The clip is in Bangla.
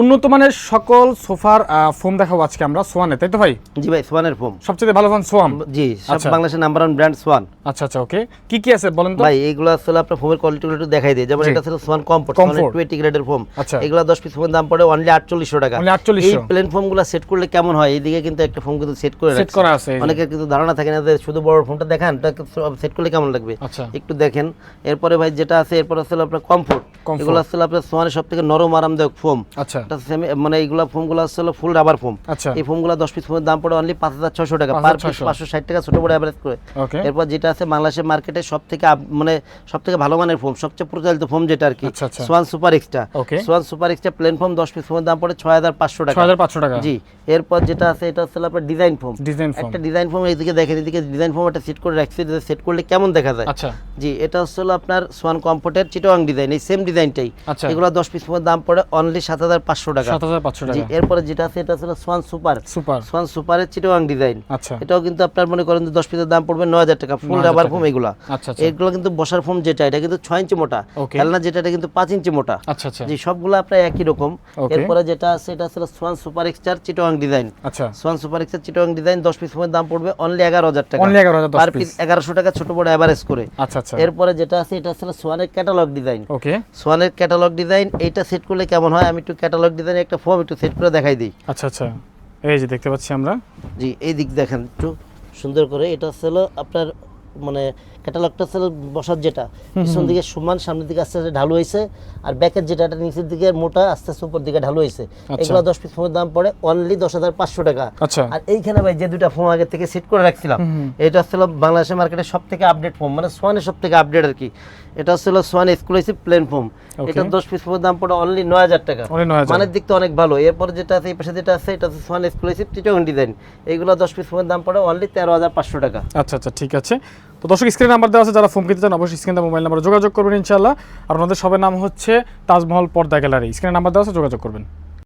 উন্নত মানের সকল সোফার ফোম দেখাবো আজকে আমরা সোয়ানে তাই তো ভাই? জি ভাই সোয়ানের ফোম সবচেয়ে ভালো ফোন সোয়াম? জি আচ্ছা। বাংলাদেশের নাম্বার ওয়ান ব্র্যান্ড সোয়ান। আচ্ছা আচ্ছা ওকে। কি কি আছে বলেন তো? ভাই এইগুলো আসলে আপনার ফোমের কোয়ালিটিগুলো একটু দেখাই দিই। যেমন এটা ছিল সোয়ান কমফোর্ট টুয়েন্টি গ্রেডের ফোম আচ্ছা। এগুলো দশ পিস ফোমের দাম পড়ে অনলি আটচল্লিশশো টাকা। Only 4800 এই প্লেন ফোমগুলো সেট করলে কেমন হয়? এইদিকে কিন্তু একটা ফোম কিন্তু সেট করে সেট। করা আছে অনেকের কিন্তু ধারণা থাকে না যে শুধু বড় ফোনটা দেখান সেট করলে কেমন লাগবে? আচ্ছা। একটু দেখেন। এরপরে ভাই যেটা আছে এরপর আসলে আপনার কমফোর্ট। এগুলো আসলে আপনার সোয়ানের সব থেকে নরম আরামদায়ক ফোম আচ্ছা। Semi- মানে এইগুলো ফোমগুলো আসলে ফুল রাবার ফোম আচ্ছা। এই ফোমগুলো দশ পিস ফোমের দাম পড়ে অনলি পাঁচ হাজার ছশো টাকা। পার পিস পাঁচশো ষাট টাকা ছোট বড় অ্যাভারেজ করে। এরপর যেটা আছে বাংলাদেশের মার্কেটে সব থেকে মানে সব থেকে ভালো মানের ফোম সবচেয়ে প্রচলিত ফোম যেটা আর কি। Swan super extra swan super extra plain foam দশ পিস ফোমের দাম পড়ে ছয় হাজার পাঁচশো টাকা। ছয় হাজার পাঁচশো টাকা। জি। এরপর যেটা আছে এটা হচ্ছে আপনার ডিজাইন ফোম ডিজাইন একটা ডিজাইন ফোম এইদিকে দেখেন এদিকে ডিজাইন ফোম একটা সেট করে রাখছি সেট করলে কেমন দেখা যায়। আচ্ছা। জি এটা হচ্ছে আপনার সোয়ান কমফোর্টের চিটোয়াং ডিজাইন এই সেম ডিজাইনটাই আচ্ছা। এগুলো দশ পিস ফোমের দাম পড়ে অনলি সাত হাজার পাঁচশো টাকা। সাত হাজার পাঁচশো টাকা। এরপরে যেটা আছে এটা সোয়ান সুপার সুপার সোয়ান সুপারের চিটোয়াং ডিজাইন আচ্ছা। এটাও কিন্তু আপনার মনে করেন যে দশ পিসের দাম পড়বে নয় হাজার টাকা ফুল রাবার ফোম এগুলা। এগুলো কিন্তু বসার ফোম যেটা এটা কিন্তু ছয় ইঞ্চি মোটা। খেলনা যেটা এটা কিন্তু পাঁচ ইঞ্চি মোটা। আচ্ছা আচ্ছা। জি সবগুলো আপনার একই রকম। এরপরে যেটা আছে এটা সোয়ান সুপার এক্সটার চিটোয়াং ডিজাইন আচ্ছা। সোয়ান সুপার এক্সটার চিটোয়াং ডিজাইন দশ পিস ফোমের দাম পড়বে অনলি এগারো হাজার টাকা। অনলি এগারো হাজার পার পিস এগারোশো টাকা ছোট বড় অ্যাভারেজ করে। আচ্ছা আচ্ছা। এরপরে যেটা আছে এটা হচ্ছে সোয়ানের ক্যাটালগ ডিজাইন ওকে সোয়ানের ক্যাটালগ ডিজাইন এইটা সেট করলে কেমন হয়? আমি একটু ক্যাটালগ ডিজাইন একটা ফোম একটু সেট করে দেখাই দিই। আচ্ছা আচ্ছা। এই যে দেখতে পাচ্ছি আমরা। জি এই দিক দেখেন একটু সুন্দর করে। এটা হলো আপনার মানে ক্যাটালগটা হচ্ছে বসার যেটা। পিছন দিকে সমান সামনের দিকে আস্তে আস্তে ঢালু হয়েছে। আর ব্যাকের যেটা এটা নিচের দিকে মোটা আস্তে আস্তে উপর দিকে ঢালু হয়েছে। এগুলো দশ পিস ফোনের দাম পড়ে অনলি দশ হাজার পাঁচশো টাকা। আচ্ছা। আর এইখানে ভাই যে দুটা ফোন আগে থেকে সেট করে রাখছিলাম এটা হচ্ছে হলো বাংলাদেশের মার্কেটে সব থেকে আপডেট ফোন মানে সোয়ানের সব থেকে আপডেট আর কি। এটা ছিল সোয়ান এক্সক্লুসিভ প্লেন ফোম এটা দশ পিস দাম পড়ে অনলি নয় হাজার টাকা। মানের দিক তো অনেক ভালো। এরপর যেটা আছে এই পাশে যেটা আছে এটা হচ্ছে সোয়ান এক্সক্লুসিভ টিটন ডিজাইন এইগুলো দশ পিস ফোনের দাম পড়ে অনলি তেরো হাজার পাঁচশো টাকা। আচ্ছা আচ্ছা ঠিক আছে। তো দর্শক স্ক্রিন নাম্বার দেওয়া আছে যারা ফোন কিনতে চান অবশ্যই স্ক্রিনে মোবাইল নাম্বারে যোগাযোগ করবেন ইনশাল্লাহ আর ওনাদের সবার নাম হচ্ছে তাজমহল পর্দা গ্যালারি। স্ক্রিনে নাম্বার দেওয়া আছে যোগাযোগ করবেন।